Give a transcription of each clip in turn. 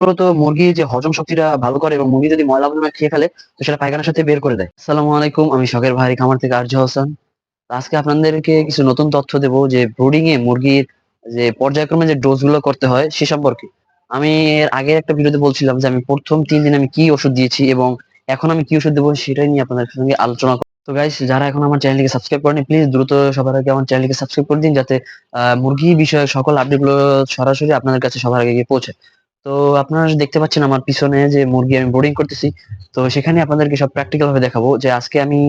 মূলত মুরগি যে হজম শক্তিটা ভালো করে এবং মুরগি যদি ময়লা আবর্জনা খেয়ে ফেলে, তো সেটা পায়খানার সাথে বের করে দেয়। আসসালামু আলাইকুম, আমি শখের ভাই খামার থেকে আরজ হাসান। আজকে আপনাদেরকে কিছু নতুন তথ্য দেব যে ব্রুডিং এ মুরগির যে পর্যায়ক্রমে যে ডোজগুলো করতে হয়, সে সম্পর্কে। আমি এর আগে একটা ভিডিওতে বলছিলাম যে আমি প্রথম তিন দিন আমি কি ওষুধ দিয়েছি এবং এখন আমি কি ওষুধ দেবো সেটাই নিয়ে আপনাদের সঙ্গে আলোচনা। তো গাইস যারা এখন আমার চ্যানেলকে সাবস্ক্রাইব করেনি প্লিজ দ্রুত সবার আগে আমার চ্যানেলকে সাবস্ক্রাইব করে দিন যাতে মুরগি বিষয়ে সকল আপডেটগুলো সরাসরি আপনাদের কাছে সবার আগে গিয়ে পৌঁছে। তো আপনারা দেখতে পাচ্ছেন আমার পিছনে যে মুরগি আমি বোর্ডিং করতেছি। তো সেখানে আপনাদেরকে সব প্র্যাকটিক্যাল ভাবে দেখাবো যে আজকে আমি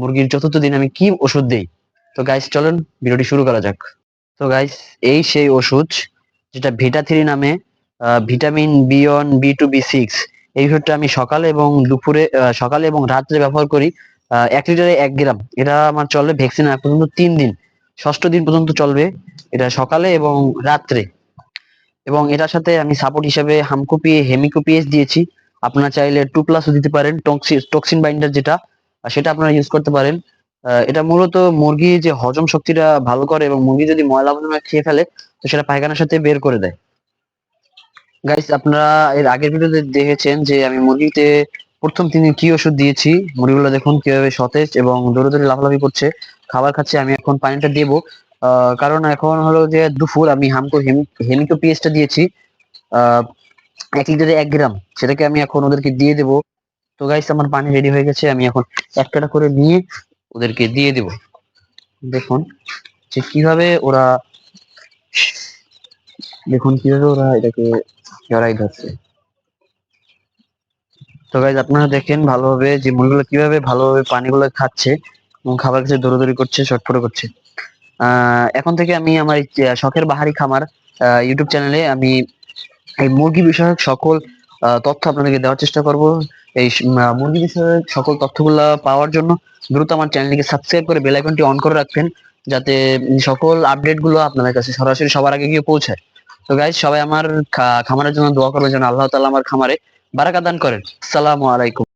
মুরগির চতুর্থ দিন আমি কি ওষুধ দেই। তো গাইস চলেন ভিডিওটি শুরু করা যাক। তো গাইস এই সেই ওষুধ যেটা ভিটা থ্রি নামে vitamin B one, B two, B six, এই ওষুধটা আমি সকালে এবং দুপুরে সকালে এবং রাত্রে ব্যবহার করি এক লিটারে এক গ্রাম। এটা আমার চলবে ভ্যাকসিন পর্যন্ত তিন দিন, ষষ্ঠ দিন পর্যন্ত চলবে। এটা সকালে এবং রাত্রে। এবং এটার সাথে আমি সাপোর্ট হিসেবে হামকোপি হেমিকোপিএস দিয়েছি। আপনারা চাইলে টু প্লাসও দিতে পারেন টক্সিন বাইন্ডার যেটা সেটা আপনারা ইউজ করতে পারেন। এটা মূলত মুরগি যে হজম শক্তিটা ভালো করে এবং মুরগি যদি ময়লা আবর্জনা খেয়ে ফেলে, তো সেটা পায়খানার সাথে বের করে দেয়। গাইস আপনারা এর আগের ভিডিওতে দেখেছেন যে আমি মুরগিতে প্রথম তিনি কি ওষুধ দিয়েছি। মুরগিগুলো দেখুন কীভাবে সতেজ এবং দৌড়ে দৌড়ে লাফালাফি করছে। খাবার খাচ্ছে, আমি এখন পানিটা দেবো। কারণ এখন হলো যে দুপুর আমি হামকো হেমিকো পিএসটা দিয়েছি। এক লিটারে এক গ্রাম, সেটাকে আমি এখন ওদেরকে দিয়ে দেবো। তো গাইস আমার পানি রেডি হয়ে গেছে, আমি এখন একটা করে নিয়ে ওদেরকে দিয়ে দেব। দেখুন যে কীভাবে ওরা, দেখুন কীভাবে ওরা এটাকে জড়াই ধরছে। তো গাইজ আপনারা দেখেন ভালোভাবে যে মুরগিগুলো কীভাবে ভালোভাবে পানিগুলো খাচ্ছে এবং খাবার কাছে দৌড়াদৌড়ি করছে, ছটফট করছে। এখন থেকে আমি আমার শখের বাহারি খামার ইউটিউব চ্যানেলে আমি এই মুরগি বিষয়ক সকল তথ্য আপনাদেরকে দেওয়ার চেষ্টা করব। এই মুরগি বিষয়ক সকল তথ্যগুলা পাওয়ার জন্য দ্রুত আমার চ্যানেলটিকে সাবস্ক্রাইব করে বেল আইকনটি অন করে রাখবেন, যাতে সকল আপডেটগুলো আপনাদের কাছে সরাসরি সবার আগে গিয়ে পৌঁছায়। তো গাইজ সবাই আমার খামারের জন্য দোয়া করবেন যেন আল্লাহ তাআলা আমার খামারে বারাকা দান করেন। আসসালামু আলাইকুম।